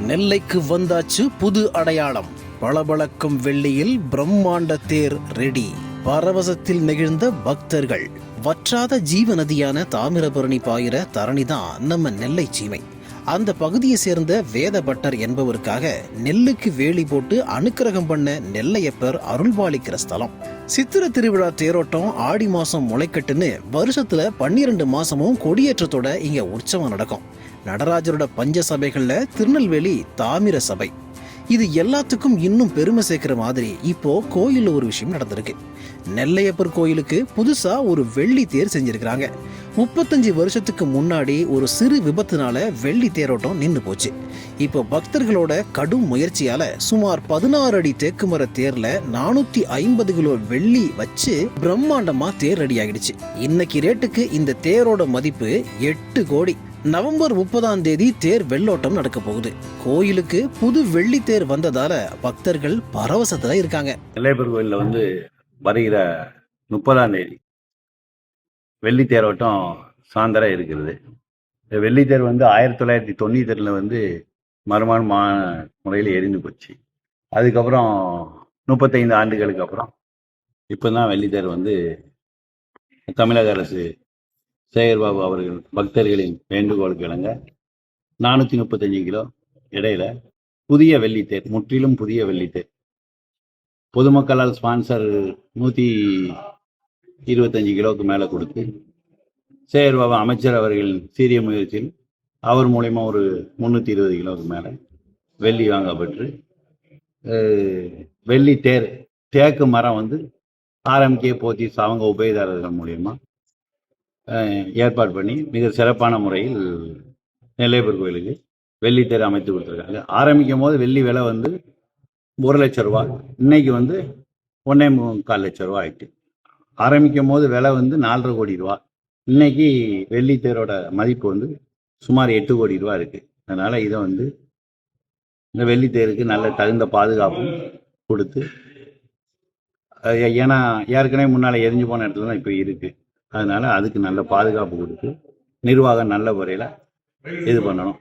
நெல்லைக்கு வந்தாச்சு புது அடையாளம். பளபளக்கும் வெள்ளியில் பிரம்மாண்ட தேர் ரெடி. பரவசத்தில் நெகிழ்ந்த பக்தர்கள். வற்றாத ஜீவ நதியான தாமிரபரணி பாயிர தரணிதான் நம்ம நெல்லை சீமை. அந்த பகுதியை சேர்ந்த வேத பட்டர் என்பவருக்காக நெல்லுக்கு வேலி போட்டு அனுக்கிரகம் பண்ண நெல்லையப்பர் அருள்பாலிக்கிற ஸ்தலம். சித்திர திருவிழா தேரோட்டம் ஆடி மாசம் முளைக்கட்டுன்னு வருஷத்துல பன்னிரண்டு மாசமும் கொடியேற்றத்தோட இங்க உற்சவம் நடக்கும். நடராஜரோட பஞ்ச சபைகள்ல திருநெல்வேலி தாமிர சபை. இது எல்லாத்துக்கும் இன்னும் பெருமை சேர்க்கிற மாதிரி இப்போ கோயில்ல ஒரு விஷயம் நடந்திருக்கு. நெல்லையப்பர் கோயிலுக்கு புதுசா ஒரு வெள்ளி தேர் செஞ்சிருக்கிறாங்க. முப்பத்தஞ்சு வருஷத்துக்கு முன்னாடி ஒரு சிறு விபத்துனால வெள்ளி தேரோட்டம் நின்று போச்சு. இப்போ பக்தர்களோட கடும் முயற்சியால சுமார் பதினாறு அடி தேக்குமர தேர்ல நானூத்தி ஐம்பது கிலோ வெள்ளி வச்சு பிரம்மாண்டமா தேர் ரெடி ஆகிடுச்சு. இன்னைக்கு ரேட்டுக்கு இந்த தேரோட மதிப்பு எட்டு கோடி. நவம்பர் முப்பதாம் தேதி தேர் வெள்ளோட்டம் நடக்க போகுது. கோயிலுக்கு புது வெள்ளி தேர் வந்ததால பக்தர்கள் பரவசத்துல இருக்காங்க. நெல்லையப்பர் கோயிலில் வந்து வருகிற முப்பதாம் தேதி வெள்ளித்தேரோட்டம் சாயந்தரம் இருக்கிறது. இந்த வெள்ளித்தேர் வந்து ஆயிரத்தி தொள்ளாயிரத்தி தொண்ணூத்தெட்டில் வந்து மறுமானமான முறையில் எரிந்து போச்சு. அதுக்கப்புறம் முப்பத்தைந்து ஆண்டுகளுக்கு அப்புறம் இப்போ தான் வெள்ளித்தேர் வந்து தமிழக அரசு சேகர்பாபு அவர்கள் பக்தர்களின் வேண்டுகோளுக்கு இணங்க நானூற்றி முப்பத்தஞ்சு கிலோ இடையில புதிய வெள்ளித்தேர் முற்றிலும் புதிய வெள்ளித்தேர் பொதுமக்களால் ஸ்பான்சர் நூற்றி இருபத்தஞ்சு கிலோவுக்கு மேலே கொடுத்து சேகர் பாபு அமைச்சர் அவர்களின் சீரிய முயற்சியில் அவர் மூலயமா ஒரு முந்நூற்றி இருபது கிலோவுக்கு மேலே வெள்ளி வாங்கப்பட்டு வெள்ளி தேர் தேக்கு மரம் வந்து ஆர்எம்கே போத்தீஸ் அவங்க உபயதாரர்கள் மூலயமா ஏற்பாடு பண்ணி மிக சிறப்பான முறையில் நெல்லையப்பர் கோயிலுக்கு வெள்ளித்தேர் அமைத்து கொடுத்துருக்காங்க. ஆரம்பிக்கும் போது வெள்ளி விலை வந்து ஒரு லட்ச ரூபா. இன்னைக்கு வந்து ஒன்றே முக்கால் லட்ச ரூபா ஆயிட்டு. ஆரம்பிக்கும் போது விலை வந்து நாலரை கோடி ரூபா. இன்னைக்கு வெள்ளித்தேரோட மதிப்பு வந்து சுமார் எட்டு கோடி ரூபா இருக்குது அதனால் இதை வந்து இந்த வெள்ளித்தேருக்கு நல்ல தகுந்த பாதுகாப்பும் கொடுத்து ஏன்னா ஏற்கனவே முன்னால் எரிஞ்சு போன இடத்துல தான் இப்போ இருக்குது அதனால அதுக்கு நல்ல பாதுகாப்பு கொடுத்து நிர்வாகம் நல்ல முறையில் இது பண்ணணும்.